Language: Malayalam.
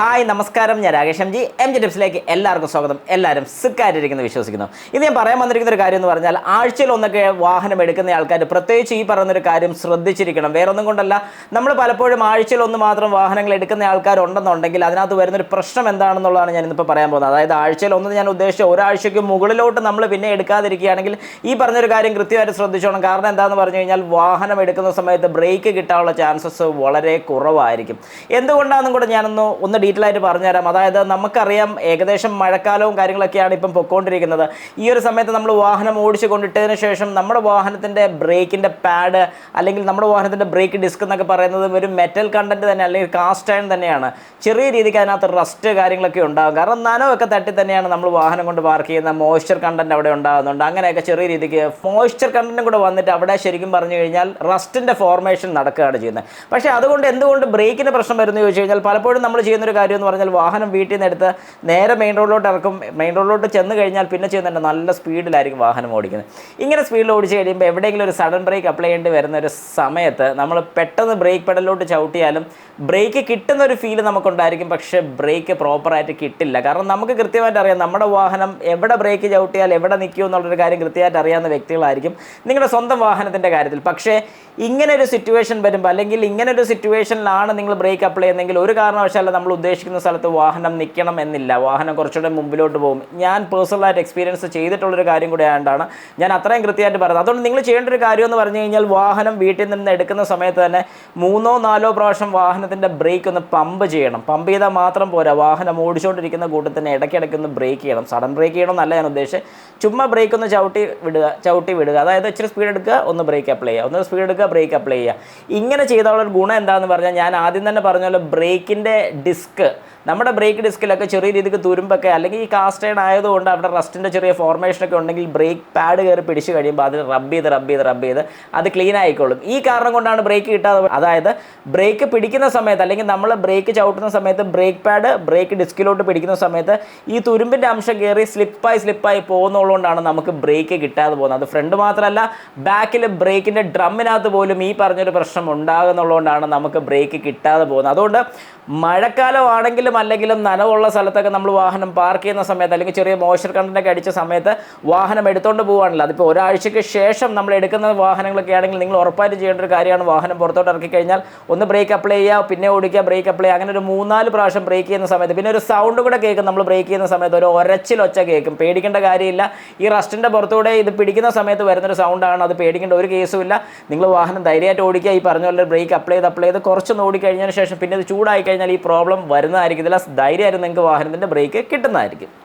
ഹായ് നമസ്കാരം. ഞാൻ Rakesh M G. M G ടിപ്സിലേക്ക് എല്ലാവർക്കും സ്വാഗതം. എല്ലാവരും സുഖമായിട്ടിരിക്കുന്നു വിശ്വസിക്കുന്നു. ഇത് ഞാൻ പറയാൻ വന്നിരിക്കുന്ന ഒരു കാര്യം എന്ന് പറഞ്ഞാൽ ആഴ്ചയിൽ ഒന്നൊക്കെ വാഹനം എടുക്കുന്ന ആൾക്കാർ പ്രത്യേകിച്ച് ഈ പറയുന്നൊരു കാര്യം ശ്രദ്ധിച്ചിരിക്കണം. വേറെ ഒന്നും കൊണ്ടല്ല. നമ്മൾ പലപ്പോഴും ആഴ്ചയിൽ ഒന്ന് മാത്രം വാഹനങ്ങൾ എടുക്കുന്ന ആൾക്കാരുണ്ടെന്നുണ്ടെങ്കിൽ അതിനകത്ത് വരുന്നൊരു പ്രശ്നം എന്താണെന്നുള്ളതാണ് ഞാൻ ഇന്നിപ്പോൾ പറയാൻ പോകുന്നത്. അതായത് ആഴ്ചയിൽ ഒന്ന് ഞാൻ ഉദ്ദേശിച്ച ഒരാഴ്ചയ്ക്ക് മുകളിലോട്ട് നമ്മൾ പിന്നെ എടുക്കാതിരിക്കുകയാണെങ്കിൽ ഈ പറഞ്ഞൊരു കാര്യം കൃത്യമായിട്ട് ശ്രദ്ധിച്ചോണം. കാരണം എന്താണെന്ന് പറഞ്ഞു കഴിഞ്ഞാൽ വാഹനം എടുക്കുന്ന സമയത്ത് ബ്രേക്ക് കിട്ടാനുള്ള ചാൻസസ് വളരെ കുറവായിരിക്കും. എന്തുകൊണ്ടാണെന്നും കൂടെ ഞാനൊന്ന് ഒന്ന് ആയിട്ട് പറഞ്ഞുതരാം. അതായത് നമുക്കറിയാം ഏകദേശം മഴക്കാലവും കാര്യങ്ങളൊക്കെയാണ് ഇപ്പം പൊക്കോണ്ടിരിക്കുന്നത്. ഈ ഒരു സമയത്ത് നമ്മൾ വാഹനം ഓടിച്ചു കൊണ്ടിട്ടതിന് ശേഷം നമ്മുടെ വാഹനത്തിന്റെ ബ്രേക്കിന്റെ പാഡ് അല്ലെങ്കിൽ നമ്മുടെ വാഹനത്തിന്റെ ബ്രേക്ക് ഡിസ്ക് എന്നൊക്കെ പറയുന്നത് ഒരു മെറ്റൽ കണ്ടന്റ് തന്നെ അല്ലെങ്കിൽ കാസ്റ്റ് അയൺ തന്നെയാണ്. ചെറിയ രീതിക്ക് അതിനകത്ത് റസ്റ്റ് കാര്യങ്ങളൊക്കെ ഉണ്ടാകും. കാരണം നനവൊക്കെ തട്ടി തന്നെയാണ് നമ്മൾ വാഹനം കൊണ്ട് പാർക്ക് ചെയ്യുന്ന മോയ്സ്ചർ കണ്ടന്റ് അവിടെ ഉണ്ടാകുന്നുണ്ട്. അങ്ങനെയൊക്കെ ചെറിയ രീതിക്ക് മോയ്സ്ചർ കണ്ടന്റും കൂടെ വന്നിട്ട് അവിടെ ശരിക്കും പറഞ്ഞു കഴിഞ്ഞാൽ റസ്റ്റിന്റെ ഫോർമേഷൻ നടക്കുകയാണ് ചെയ്യുന്നത്. പക്ഷേ അതുകൊണ്ട് എന്തുകൊണ്ട് ബ്രേക്കിന് പ്രശ്നം വരുന്നു ചോദിച്ചു കഴിഞ്ഞാൽ പലപ്പോഴും നമ്മൾ ചെയ്യുന്ന ഒരു കാര്യം എന്ന് പറഞ്ഞാൽ വാഹനം വീട്ടിൽ നിന്ന് എടുത്ത് നേരെ മെയിൻ റോഡിലോട്ട് ഇറക്കും. മെയിൻ റോഡിലോട്ട് ചെന്ന് കഴിഞ്ഞാൽ പിന്നെ ചെയ്യുന്നുണ്ട് നല്ല സ്പീഡിലായിരിക്കും വാഹനം ഓടിക്കുന്നത്. ഇങ്ങനെ സ്പീഡിൽ ഓടിച്ച് കഴിയുമ്പോൾ എവിടെയെങ്കിലും ഒരു സഡൻ ബ്രേക്ക് അപ്ലൈ ചെയ്യേണ്ടി വരുന്ന ഒരു സമയത്ത് നമ്മൾ പെട്ടെന്ന് ബ്രേക്ക് പെഡലിലോട്ട് ചവിട്ടിയാലും ബ്രേക്ക് കിട്ടുന്ന ഒരു ഫീൽ നമുക്കുണ്ടായിരിക്കും. പക്ഷേ ബ്രേക്ക് പ്രോപ്പറായിട്ട് കിട്ടില്ല. കാരണം നമുക്ക് കൃത്യമായിട്ട് അറിയാം നമ്മുടെ വാഹനം എവിടെ ബ്രേക്ക് ചവിട്ടിയാൽ എവിടെ നിൽക്കും എന്നുള്ളൊരു കാര്യം കൃത്യമായിട്ട് അറിയാവുന്ന വ്യക്തികളായിരിക്കും നിങ്ങളുടെ സ്വന്തം വാഹനത്തിന്റെ കാര്യത്തിൽ. പക്ഷേ ഇങ്ങനെ ഒരു സിറ്റുവേഷൻ വരുമ്പോൾ അല്ലെങ്കിൽ ഇങ്ങനെ ഒരു സിറ്റുവേഷനിലാണ് നിങ്ങൾ ബ്രേക്ക് അപ്ലൈ ചെയ്യുന്നതെങ്കിൽ ഒരു കാരണവശാലും നമ്മൾ ഉദ്ദേശിക്കുന്ന സ്ഥലത്ത് വാഹനം നിൽക്കണം എന്നില്ല. വാഹനം കുറച്ചുകൂടെ മുമ്പിലോട്ട് പോകും. ഞാൻ പേഴ്സണലായിട്ട് എക്സ്പീരിയൻസ് ചെയ്തിട്ടുള്ളൊരു കാര്യം കൂടെ ആയതുകൊണ്ടാണ് ഞാൻ അത്രയും കൃത്യമായിട്ട് പറയുന്നത്. അതുകൊണ്ട് നിങ്ങൾ ചെയ്യേണ്ട ഒരു കാര്യം എന്ന് പറഞ്ഞു കഴിഞ്ഞാൽ വാഹനം വീട്ടിൽ നിന്ന് എടുക്കുന്ന സമയത്ത് തന്നെ മൂന്നോ നാലോ പ്രാവശ്യം വാഹനത്തിന്റെ ബ്രേക്ക് ഒന്ന് പമ്പ് ചെയ്യണം. പമ്പ് ചെയ്താൽ മാത്രം പോരാ. വാഹനം ഓടിച്ചുകൊണ്ടിരിക്കുന്ന കൂട്ടത്തിന് ഇടയ്ക്കിടയ്ക്ക് ഒന്ന് ബ്രേക്ക് ചെയ്യണം. സഡൻ ബ്രേക്ക് ചെയ്യണം എന്നല്ല ഞാൻ ഉദ്ദേശിച്ചത്. ചുമ്മാ ബ്രേക്ക് ഒന്ന് ചവിട്ടി വിടുക ചവിട്ടി വിടുക. അതായത് ഇച്ചിരി സ്പീഡ് എടുക്കുക ഒന്ന് ബ്രേക്ക് അപ്ലൈ ചെയ്യുക. ഒന്ന് സ്പീഡ് എടുക്കുക ബ്രേക്ക് അപ്ലൈ ചെയ്യുക. ഇങ്ങനെ ചെയ്താലുള്ള ഗുണം എന്താണെന്ന് പറഞ്ഞാൽ ഞാൻ ആദ്യം തന്നെ പറഞ്ഞ പോലെ ബ്രേക്കിന്റെ ഡിസ്ക് നമ്മുടെ ബ്രേക്ക് ഡിസ്കിലൊക്കെ ചെറിയ രീതിക്ക് തുരുമ്പൊക്കെ അല്ലെങ്കിൽ ഈ കാസ്റ്റേഡ് ആയതുകൊണ്ട് അവിടെ റസ്റ്റിന്റെ ചെറിയ ഫോർമേഷനൊക്കെ ഉണ്ടെങ്കിൽ ബ്രേക്ക് പാഡ് കയറി പിടിച്ച് കഴിയുമ്പോൾ അതിൽ റബ്ബ് ചെയ്ത് റബ്ബ് ചെയ്ത് റബ്ബ് ചെയ്ത് അത് ക്ലീൻ ആയിക്കോളും. ഈ കാരണം കൊണ്ടാണ് ബ്രേക്ക് കിട്ടാതെ അതായത് ബ്രേക്ക് പിടിക്കുന്ന സമയത്ത് അല്ലെങ്കിൽ നമ്മൾ ബ്രേക്ക് ചവിട്ടുന്ന സമയത്ത് ബ്രേക്ക് പാഡ് ബ്രേക്ക് ഡിസ്കിലോട്ട് പിടിക്കുന്ന സമയത്ത് ഈ തുരുമ്പിന്റെ അംശം കയറി സ്ലിപ്പായി സ്ലിപ്പായി പോകുന്നതുകൊണ്ടാണ് നമുക്ക് ബ്രേക്ക് കിട്ടാതെ പോകുന്നത്. അത് ഫ്രണ്ട് മാത്രമല്ല ബാക്കിൽ ബ്രേക്കിന്റെ ഡ്രമ്മിനകത്ത് പോലും ഈ പറഞ്ഞൊരു പ്രശ്നം ഉണ്ടാകുന്നുള്ളതുകൊണ്ടാണ് നമുക്ക് ബ്രേക്ക് കിട്ടാതെ പോകുന്നത്. അതുകൊണ്ട് മഴക്കാലമാണെങ്കിലും അല്ലെങ്കിലും നനവുള്ള സ്ഥലത്തൊക്കെ നമ്മൾ വാഹനം പാർക്ക് ചെയ്യുന്ന സമയത്ത് അല്ലെങ്കിൽ ചെറിയ മോയ്സ്ചർ കണ്ടന്റൊക്കെ അടിച്ച സമയത്ത് വാഹനം എടുത്തുകൊണ്ട് പോകുകയാണല്ലോ അതിപ്പോൾ ഒരാഴ്ചയ്ക്ക് ശേഷം നമ്മൾ എടുക്കുന്ന വാഹനങ്ങളൊക്കെ ആണെങ്കിൽ നിങ്ങൾ ഉറപ്പായിട്ട് ചെയ്യേണ്ട ഒരു കാര്യമാണ് വാഹനം പുറത്തോട്ട് ഇറക്കി കഴിഞ്ഞാൽ ഒന്ന് ബ്രേക്ക് അപ്ലൈ ചെയ്യുക പിന്നെ ഓടിക്കുക ബ്രേക്ക് അപ്ലൈ അങ്ങനെ ഒരു മൂന്നാൽ പ്രാവശ്യം ബ്രേക്ക് ചെയ്യുന്ന സമയത്ത് പിന്നെ ഒരു സൗണ്ട് കൂടെ കേൾക്കും നമ്മൾ ബ്രേക്ക് ചെയ്യുന്ന സമയത്ത്. ഒരു ഒരച്ചിലൊച്ച കേൾക്കും. പേടിക്കേണ്ട കാര്യമില്ല. ഈ റസ്റ്റിന്റെ പുറത്തൂടെ ഇത് പിടിക്കുന്ന സമയത്ത് വരുന്നൊരു സൗണ്ടാണ് അത് പേടിക്കേണ്ട ഒരു കേസും ഇല്ല. നിങ്ങൾ വാഹനം ധൈര്യമായിട്ട് ഓടിക്കുക. ഈ പറഞ്ഞ പോലെ ബ്രേക്ക് അപ്ലൈ ചെയ്ത് അപ്ലൈ ചെയ്ത് കുറച്ചൊന്ന് ഓടിക്കഴിഞ്ഞതിന് ശേഷം പിന്നെ ഇത് ചൂടായി ഈ പ്രോബ്ലം വരുന്നതായിരിക്കും ഇതിൽ ധൈര്യമായിരുന്നു നിങ്ങൾക്ക് വാഹനത്തിന്റെ ബ്രേക്ക് കിട്ടുന്നതായിരിക്കും.